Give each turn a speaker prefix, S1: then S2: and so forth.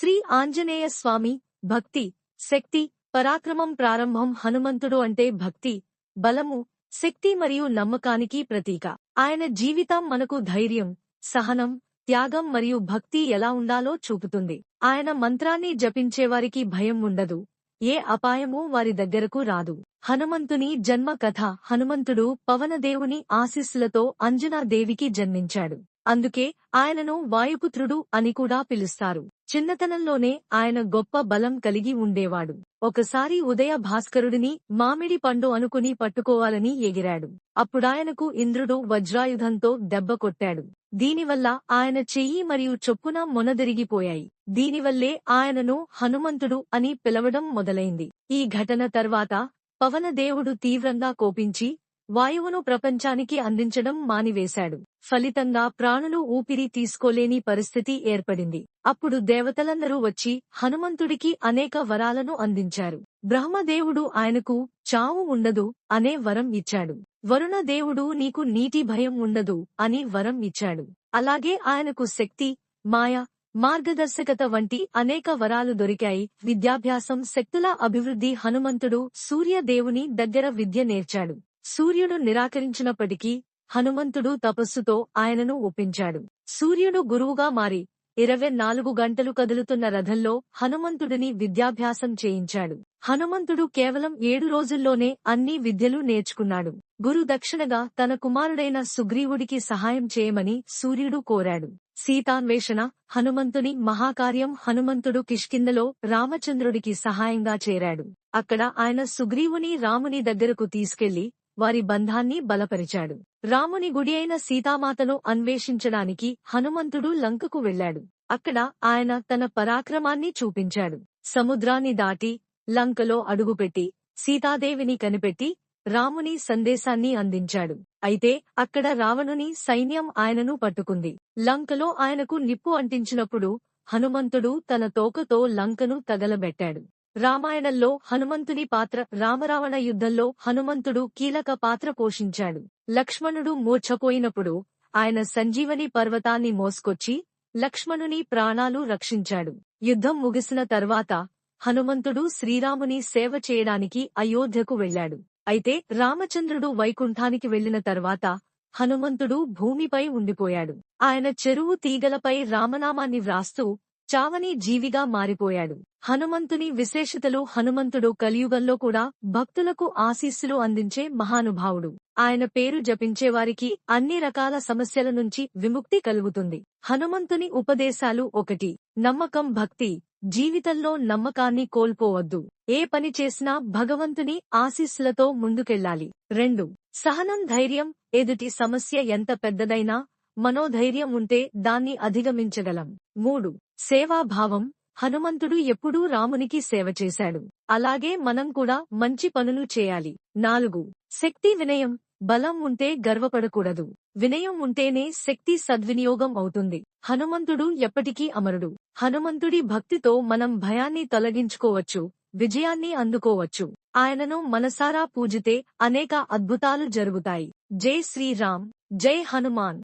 S1: శ్రీ ఆంజనేయ స్వామి భక్తి శక్తి పరాక్రమం ప్రారంభం హనుమంతుడు అంటే భక్తి బలము శక్తి మరియు నమ్మకానికి ప్రతీక. ఆయన జీవితం మనకు ధైర్యం సహనం త్యాగం మరియు భక్తి ఎలా ఉండాలో చూపుతుంది. ఆయన మంత్రాన్ని జపించేవారికి భయం ఉండదు ఏ అపాయమూ వారి దగ్గరకు రాదు. హనుమంతుని జన్మ కథ హనుమంతుడు పవనదేవుని ఆశీస్సులతో అంజనాదేవికి జన్మించాడు. అందుకే ఆయనను వాయుపుత్రుడు అని కూడా పిలుస్తారు. చిన్నతనంలోనే ఆయన గొప్ప బలం కలిగి ఉండేవాడు. ఒకసారి ఉదయ భాస్కరుడిని మామిడి పండు అనుకుని పట్టుకోవాలని ఎగిరాడు. అప్పుడాయనకు ఇంద్రుడు వజ్రాయుధంతో దెబ్బ కొట్టాడు. దీనివల్ల ఆయన చెయ్యి మరియు చొప్పున మొనదిరిగిపోయాయి. దీనివల్లే ఆయనను హనుమంతుడు అని పిలవడం మొదలైంది. ఈ ఘటన తర్వాత పవనదేవుడు తీవ్రంగా కోపించి వాయువును ప్రపంచానికి అందించడం మానివేశాడు. ఫలితంగా ప్రాణులు ఊపిరి తీసుకోలేని పరిస్థితి ఏర్పడింది. అప్పుడు దేవతలందరూ వచ్చి హనుమంతుడికి అనేక వరాలను అందించారు. బ్రహ్మదేవుడు ఆయనకు చావు ఉండదు అనే వరం ఇచ్చాడు. వరుణ దేవుడు నీకు నీటి భయం ఉండదు అని వరం ఇచ్చాడు. అలాగే ఆయనకు శక్తి మాయ మార్గదర్శకత వంటి అనేక వరాలు దొరికాయి. విద్యాభ్యాసం శక్తుల అభివృద్ధి హనుమంతుడు సూర్యదేవుని దగ్గర విద్య నేర్చాడు. సూర్యుడు నిరాకరించినప్పటికీ హనుమంతుడు తపస్సుతో ఆయనను ఒప్పించాడు. సూర్యుడు గురువుగా మారి ఇరవై నాలుగు గంటలు కదులుతున్న రథంలో హనుమంతుడిని విద్యాభ్యాసం చేయించాడు. హనుమంతుడు కేవలం ఏడు రోజుల్లోనే అన్ని విద్యలు నేర్చుకున్నాడు. గురు దక్షిణగా తన కుమారుడైన సుగ్రీవుడికి సహాయం చేయమని సూర్యుడు కోరాడు. సీతాన్వేషణ హనుమంతుని మహాకార్యం హనుమంతుడు కిష్కిందలో రామచంద్రుడికి సహాయంగా చేరాడు. అక్కడ ఆయన సుగ్రీవుని రాముని దగ్గరకు తీసుకెళ్ళి వారి బంధాన్ని బలపరిచాడు. రాముని గుడి అయిన సీతామాతను అన్వేషించడానికి హనుమంతుడు లంకకు వెళ్ళాడు అక్కడ ఆయన తన పరాక్రమాన్ని చూపించాడు. సముద్రాన్ని దాటి లంకలో అడుగుపెట్టి సీతాదేవిని కనిపెట్టి రాముని సందేశాన్ని అందించాడు. అయితే అక్కడ రావణుని సైన్యం ఆయనను పట్టుకుంది. లంకలో ఆయనకు నిప్పు అంటించినప్పుడు హనుమంతుడు తన తోకతో లంకను తగలబెట్టాడు. రామాయణంలో హనుమంతుని పాత్ర రామరావణ యుద్ధంలో హనుమంతుడు కీలక పాత్ర పోషించాడు. లక్ష్మణుడు మూర్ఛపోయినప్పుడు ఆయన సంజీవని పర్వతాన్ని మోసుకొచ్చి లక్ష్మణుని ప్రాణాలు రక్షించాడు. యుద్ధం ముగిసిన తర్వాత హనుమంతుడు శ్రీరాముని సేవ చేయడానికి అయోధ్యకు వెళ్ళాడు అయితే రామచంద్రుడు వైకుంఠానికి వెళ్ళిన తర్వాత హనుమంతుడు భూమిపై ఉండిపోయాడు. ఆయన చెరువు తీగలపై రామనామాన్ని వ్రాస్తూ చావని జీవిగా మారిపోయాడు. హనుమంతుని విశేషతలు హనుమంతుడు కలియుగంలో కూడా భక్తులకు ఆశీస్సులు అందించే మహానుభావుడు. ఆయన పేరు జపించేవారికి అన్ని రకాల సమస్యల నుంచి విముక్తి కలుగుతుంది. హనుమంతుని ఉపదేశాలు ఒకటి. నమ్మకం భక్తి. జీవితంలో నమ్మకాన్ని కోల్పోవద్దు. ఏ పని చేసినా భగవంతుని ఆశీస్సులతో ముందుకెళ్ళాలి రెండు. సహనం ధైర్యం. ఎదుటి సమస్య ఎంత పెద్దదైనా మనోధైర్యం ఉంటే దాన్ని అధిగమించగలం. మూడు సేవాభావం. హనుమంతుడు ఎప్పుడూ రామునికి సేవ చేశాడు. అలాగే మనం కూడా మంచి పనులు చేయాలి. నాలుగు శక్తి వినయం. బలం ఉంటే గర్వపడకూడదు. వినయం ఉంటేనే శక్తి సద్వినియోగం అవుతుంది. హనుమంతుడు ఎప్పటికీ అమరుడు. హనుమంతుడి భక్తితో మనం భయాన్ని తొలగించుకోవచ్చు విజయాన్ని అందుకోవచ్చు. ఆయనను మనసారా పూజితే అనేక అద్భుతాలు జరుగుతాయి. జై శ్రీరామ్. జై హనుమాన్.